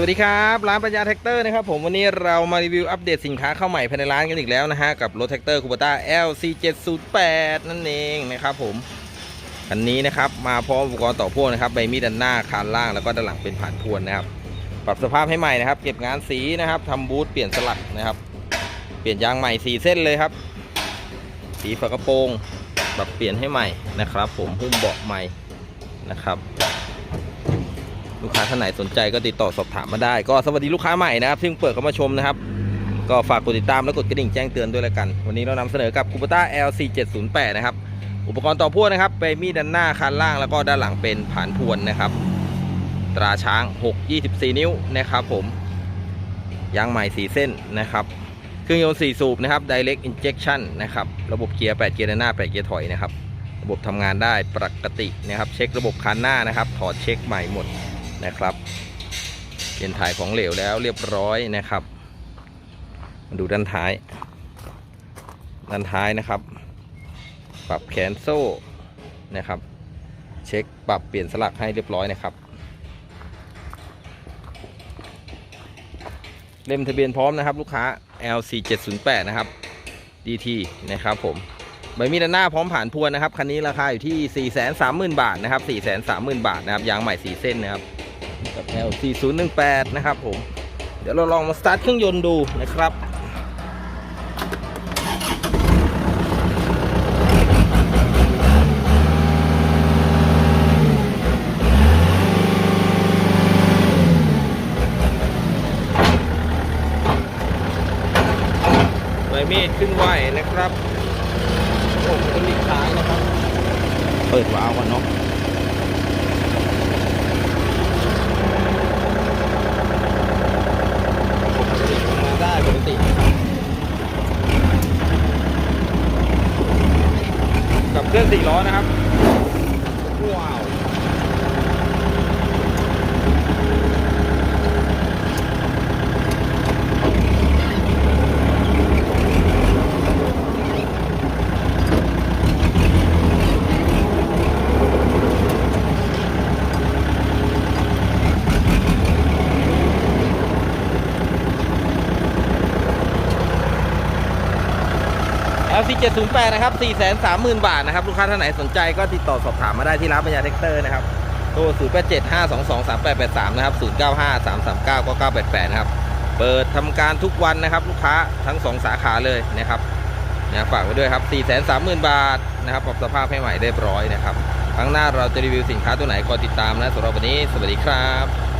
วัสดีครับร้านปัญญาแท็กเตอร์นะครับผมวันนี้เรามารีวิวอัปเดตสินค้าเข้าใหม่ภายในร้านกันอีกแล้วนะฮะกับรถแท็กเตอร์คูปต้า LC708 นั่นเองนะครับผมคันนี้นะครับมาพร้อมอุปกรณ์ต่อพ่วงนะครับใบมีดด้านหน้าคานล่างแล้วก็ด้านหลังเป็นผ่านพวนนะครับปรับสภาพให้ใหม่นะครับเก็บงานสีนะครับทำบูทเปลี่ยนสลักนะครับ เปลี่ยนยางใหม่สีเส้นเลยครับ สีฝากระโปรงปรับเปลี่ยนให้ใหม่นะครับ ผมหุ้มเบาะใหม่นะครับ ลูกค้าท่านไหนสนใจก็ติดต่อสอบถามมาได้ ก็สวัสดีลูกค้าใหม่นะครับซึ่งเปิดเข้ามาชมนะครับ ก็ฝากกดติดตามและกดกระดิ่งแจ้งเตือนด้วยละกัน วันนี้เรานำเสนอกับคูปต้า LC708 นะครับ อุปกรณ์ต่อพ่วงนะครับเป็นมีดด้านหน้าคันล่างแล้วก็ด้านหลังเป็นผานพวนนะครับ ตราช้าง 6 24 นิ้วนะครับผมยางใหม่สีเส้นนะครับ เครื่องยนต์4สูบนะครับ Direct Injection นะครับ ระบบเกียร์ 8 เกียร์ด้านหน้า 8 เกียร์ถอยนะครับ ระบบทำงานได้ปกตินะครับ เช็คระบบคันหน้านะครับ ถอดเช็คใหม่หมด นะครับเปลี่ยนถ่ายของเหลวแล้วเรียบร้อยนะครับ มาดูด้านท้าย ด้านท้ายนะครับ ปรับแขนโซ่นะครับ เช็คปรับเปลี่ยนสลักให้เรียบร้อยนะครับ เล่มทะเบียนพร้อมนะครับ ลูกค้า LC 708 นะครับ DT นะครับผมใบมีด้านหน้าพร้อมผ่านพวนนะครับ คันนี้ราคาอยู่ที่ 430,000 บาทนะครับ 430,000 บาทนะครับ ยางใหม่สีเส้นนะครับ กับ L 4018 นะครับผม เดี๋ยวเราลองมาสตาร์ทเครื่องยนต์ดูนะครับใบมีดขึ้นไหวนะครับผมจะรีบท้ายนะครับ เปิดวาล์วก่อนเนาะ ปกติทำงานได้ปกติกับเค รื่องสี่ล้อนะครับว้าว LC 708นะครับ430,000 บาทนะครับ ลูกค้าท่านไหนสนใจก็ติดต่อสอบถามมาได้ที่ร้านปัญญาแท็กเตอร์นะครับโทร0 8 7 5 2 2 3 8 8 3นะครับ0 9 5 3 3 9 9 9 8 8นะครับ เปิดทำการทุกวันนะครับ ลูกค้าทั้ง 2 สาขาเลยนะครับนะฝากไว้ด้วยครับ 430,000 บาทนะครับปรับสภาพให้ใหม่เรียบร้อยนะครับ ครั้งหน้าเราจะรีวิวสินค้าตัวไหนก็ติดตามนะสำหรับวันนี้ สวัสดีครับ